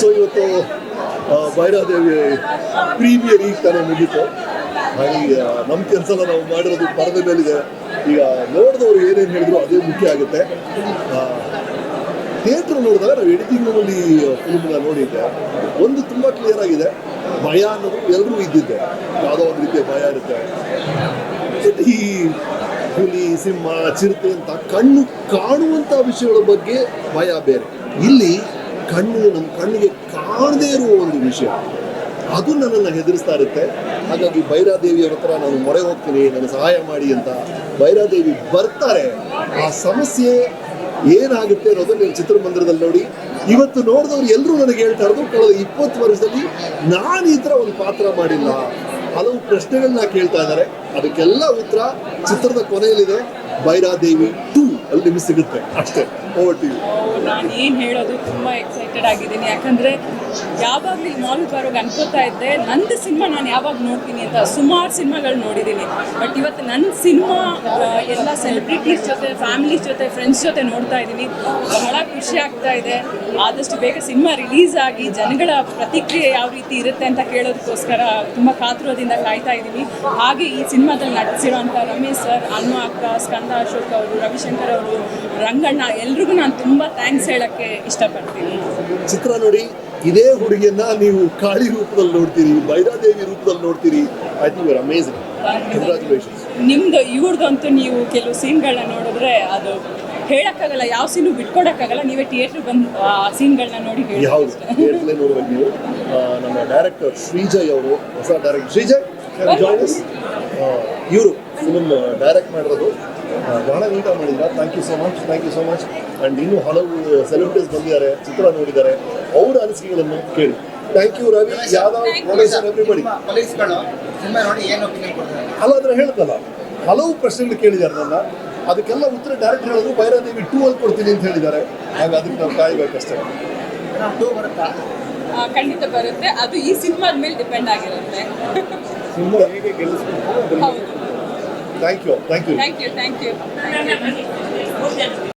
So ಇವತ್ತು Bhairadevi premier ಈಗ ತಾನೇ ಮುಗೀತು. ಹಾಗೆ ನಮ್ಮ ಕೆಲಸ ನಾವು ಮಾಡಿರೋದು ಪರದೆ ಮೇಲಿದೆ ಈಗ ನೋಡಿದವರು ಏನೇನು ಹೇಳಿದ್ರು ಅದೇ ಮುಖ್ಯ ಆಗುತ್ತೆ. ಥಿಯೇಟ್ರ್ ನೋಡಿದಾಗ ನಾವು ಎಡಿಟಿಂಗ್ ರೂಮಲ್ಲಿ ಫಿಲ್ಮ್ನ ನೋಡಿದ್ದೆ. ಒಂದು ತುಂಬ ಕ್ಲಿಯರ್ ಆಗಿದೆ. ಭಯ ಅನ್ನೋದು ಎಲ್ಲರೂ ಇದ್ದಿದ್ದೆ. ಯಾವುದೋ ಒಂದು ರೀತಿಯ ಭಯ ಇರುತ್ತೆ. ಈ ಹುಲಿ, ಸಿಂಹ, ಚಿರತೆ ಅಂತ ಕಣ್ಣು ಕಾಣುವಂಥ ವಿಷಯಗಳ ಬಗ್ಗೆ ಭಯ ಬೇರೆ. ಇಲ್ಲಿ ಕಣ್ಣು, ನಮ್ಮ ಕಣ್ಣಿಗೆ ಕಾಣದೇ ಇರುವ ಒಂದು ವಿಷಯ. ಅದು ನನ್ನನ್ನು ಹೆದರಿಸ್ತಾ ಇರುತ್ತೆ. ಹಾಗಾಗಿ ಭೈರಾದೇವಿಯವ್ರ ಹತ್ರ ನಾನು ಮೊರೆ ಹೋಗ್ತೀನಿ, ನನಗೆ ಸಹಾಯ ಮಾಡಿ ಅಂತ ಭೈರಾದೇವಿ ಬರ್ತಾರೆ. ಆ ಸಮಸ್ಯೆ ಏನಾಗುತ್ತೆ ಅನ್ನೋದನ್ನ ನೀವು ಚಿತ್ರಮಂದಿರದಲ್ಲಿ ನೋಡಿ. ಇವತ್ತು ನೋಡಿದವ್ರು ಎಲ್ಲರೂ ನನಗೆ ಹೇಳ್ತಾ ಇರೋದು, ಕಳೆದ ಇಪ್ಪತ್ತು ವರ್ಷದಲ್ಲಿ ನಾನು ಈ ಥರ ಒಂದು ಪಾತ್ರ ಮಾಡಿಲ್ಲ. ಹಲವು ಪ್ರಶ್ನೆಗಳನ್ನ ಕೇಳ್ತಾ ಇದ್ದಾರೆ. ಅದಕ್ಕೆಲ್ಲ ಉತ್ತರ ಚಿತ್ರದ ಕೊನೆಯಲ್ಲಿದೆ. ಭೈರಾದೇವಿ ಟೂ ಅಲ್ಲಿ ನಿಮಗೆ ಸಿಗುತ್ತೆ. ಅಷ್ಟೇ. ಟಿ ನಾನು ಏನು ಹೇಳೋದು ತುಂಬ ಎಕ್ಸೈಟೆಡ್ ಆಗಿದ್ದೀನಿ. ಯಾಕಂದರೆ ಯಾವಾಗಲೂ ಈ ಮಾಲ್ಗೆ ಬರೋಗೆ ಅನ್ಕೋತಾ ಇದ್ದೆ, ನಂದು ಸಿನಿಮಾ ನಾನು ಯಾವಾಗ ನೋಡ್ತೀನಿ ಅಂತ. ಸುಮಾರು ಸಿನಿಮಾಗಳು ನೋಡಿದ್ದೀನಿ. ಬಟ್ ಇವತ್ತು ನನ್ನ ಸಿನಿಮಾ ಎಲ್ಲ ಸೆಲೆಬ್ರಿಟೀಸ್ ಜೊತೆ ಫ್ಯಾಮಿಲೀಸ್ ಜೊತೆ ಫ್ರೆಂಡ್ಸ್ ಜೊತೆ ನೋಡ್ತಾ ಇದ್ದೀನಿ. ಬಹಳ ಖುಷಿ ಆಗ್ತಾ ಇದೆ. ಆದಷ್ಟು ಬೇಗ ಸಿನಿಮಾ ರಿಲೀಸ್ ಆಗಿ ಜನಗಳ ಪ್ರತಿಕ್ರಿಯೆ ಯಾವ ರೀತಿ ಇರುತ್ತೆ ಅಂತ ಕೇಳೋದಕ್ಕೋಸ್ಕರ ತುಂಬ ಕಾತುರದಿಂದ ಕಾಯ್ತಾ ಇದ್ದೀನಿ. ಹಾಗೆ ಈ ಸಿನಿಮಾದಲ್ಲಿ ನಟಿಸಿರೋಂಥ ರಮೇಶ್ ಸರ್ ಅನ್ನು ಅಕ್ಕ, ಸ್ಕಂದ ಅಶೋಕ್ ಅವರು, ರವಿಶಂಕರ್ ಅವರು, ರಂಗಣ್ಣ ನಾನು ತುಂಬ ಥ್ಯಾಂಕ್ಸ್ ಹೇಳೋಕ್ಕೆ ಇಷ್ಟಪಡ್ತೀನಿ. ಚಿತ್ರ ನೋಡಿ ಇದೇ ಹುಡುಗಿಯನ್ನ ನೀವು ಕಾಳಿ ರೂಪದಲ್ಲಿ ನೋಡ್ತೀರಿ ಭೈರಾದೇವಿ ರೂಪದಲ್ಲಿ ನೋಡ್ತೀರಿ. ಐ ಥಿಂಕ್ ಯುವರ್ ಅಮೇಸಿಂಗ್ ನಿಮ್ದು ಇವ್ರದ್ದಂತೂ ನೀವು ಕೆಲವು ಸೀನ್ಗಳನ್ನ ನೋಡಿದ್ರೆ ಅದು ಹೇಳಕ್ಕಾಗಲ್ಲ ಯಾವ ಸೀನು ಬಿಟ್ಕೊಡಕ್ಕಾಗಲ್ಲ ನೀವೇ ಥಿಯೇಟರ್ ಬಂದು ಆ ಸೀನ್ಗಳನ್ನ ನೋಡಿ ಹೇಳಿ. ಹೌದು ಥಿಯೇಟ್ರಲ್ಲೇ ನೋಡ್ಬೇಕು ನೀವು ಆ, ನಮ್ಮ ಡೈರೆಕ್ಟರ್ ಶ್ರೀಜಯ್ ಅವರು ಹೊಸ ಡೈರೆಕ್ಟರ್ ಶ್ರೀಜಯ್ ಇವರು ಫಿಲ್ಮ್ ಡೈರೆಕ್ಟ್ ಮಾಡಿರೋದು. ಆ, ಬಹಳ ನೀಟಾಗಿ ಮಾಡಿದ್ರ thank you so much thank you so much and ಇನ್ನೂ ಹಲವು ಸೆಲೆಬ್ರಿಟೀಸ್ ಬಂದಿದ್ದಾರೆ ಚಿತ್ರ ನೋಡಿದ್ದಾರೆ. ಅವರ ಅನಿಸಿಕೆಗಳನ್ನು ಕೇಳಿ. Thank you Ravi Yadav everybody ಕೊಡ್ತಾರೆ? ಅಲ್ಲ ಅಂದ್ರೆ ಹೇಳ್ತಲ್ಲ ಹಲವು ಪ್ರಶ್ನೆಗಳು ಕೇಳಿದ್ದಾರೆ ನನ್ನ. ಅದಕ್ಕೆಲ್ಲ ಉತ್ತರ ಡೈರೆಕ್ಟ್ ಹೇಳಿದ್ರು ಭೈರಾದೇವಿ ಟೂ ಅಲ್ಲಿ ಕೊಡ್ತೀನಿ ಅಂತ ಹೇಳಿದ್ದಾರೆ. ಹಾಗೆ ಅದಕ್ಕೆ ನಾವು ಕಾಯ್ಬೇಕಷ್ಟೇ. ಟೂ ಬರುತ್ತಾ? ಆ, ಖಂಡಿತ ಬರುತ್ತೆ. ಅದು ಈ ಸಿನಿಮಾದ ಮೇಲೆ ಡಿಪೆಂಡ್ ಆಗಿರುತ್ತೆ. ಸಿನಿಮಾ ಹೇಗೆ ಗೆಲ್ಲಿಸ್ಬೇಕು? ಹೌದು. Thank you thank you thank you thank you